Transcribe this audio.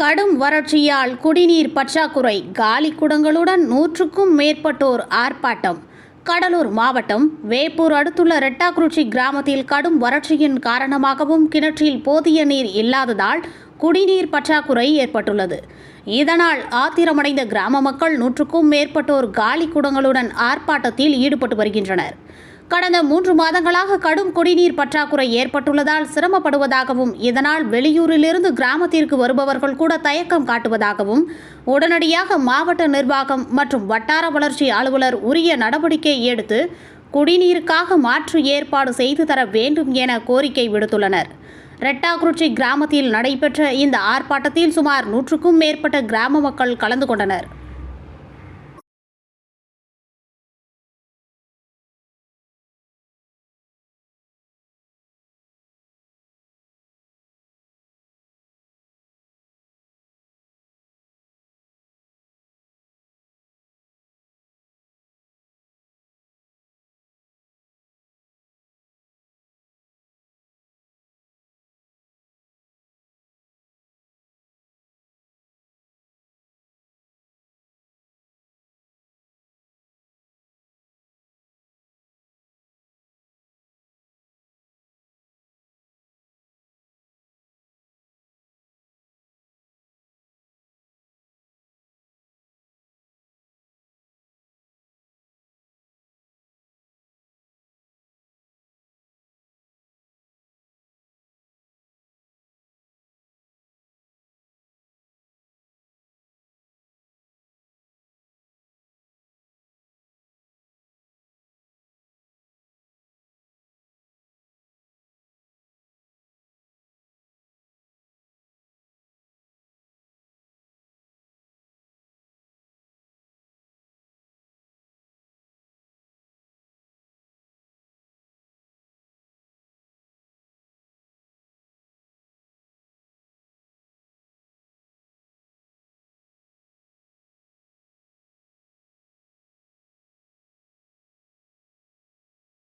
கடும் வறட்சியால் குடிநீர் பற்றாக்குறை. காலி குடங்களுடன் நூற்றுக்கும் மேற்பட்டோர் ஆர்ப்பாட்டம். கடலூர் மாவட்டம் வேப்பூர் அடுத்துள்ள ரெட்டாக்குறிச்சி கிராமத்தில் கடும் வறட்சியின் காரணமாகவும் கிணற்றில் போதிய நீர் இல்லாததால் குடிநீர் பற்றாக்குறை ஏற்பட்டுள்ளது. இதனால் ஆத்திரமடைந்த கிராம மக்கள் நூற்றுக்கும் மேற்பட்டோர் காலி குடங்களுடன் ஆர்ப்பாட்டத்தில் ஈடுபட்டு வருகின்றனர். கடந்த மூன்று மாதங்களாக கடும் குடிநீர் பற்றாக்குறை ஏற்பட்டுள்ளதால் சிரமப்படுவதாகவும் இதனால் வெளியூரிலிருந்து கிராமத்திற்கு வருபவர்கள் கூட தயக்கம் காட்டுவதாகவும் உடனடியாக மாவட்ட நிர்வாகம் மற்றும் வட்டார வளர்ச்சி அலுவலர் உரிய நடவடிக்கை எடுத்து குடிநீருக்காக மாற்று ஏற்பாடு செய்து தர வேண்டும் என கோரிக்கை விடுத்துள்ளனர். ரெட்டாக்குறிச்சி கிராமத்தில் நடைபெற்ற இந்த ஆர்ப்பாட்டத்தில் சுமார் நூற்றுக்கும் மேற்பட்ட கிராம மக்கள் கலந்து கொண்டனர்.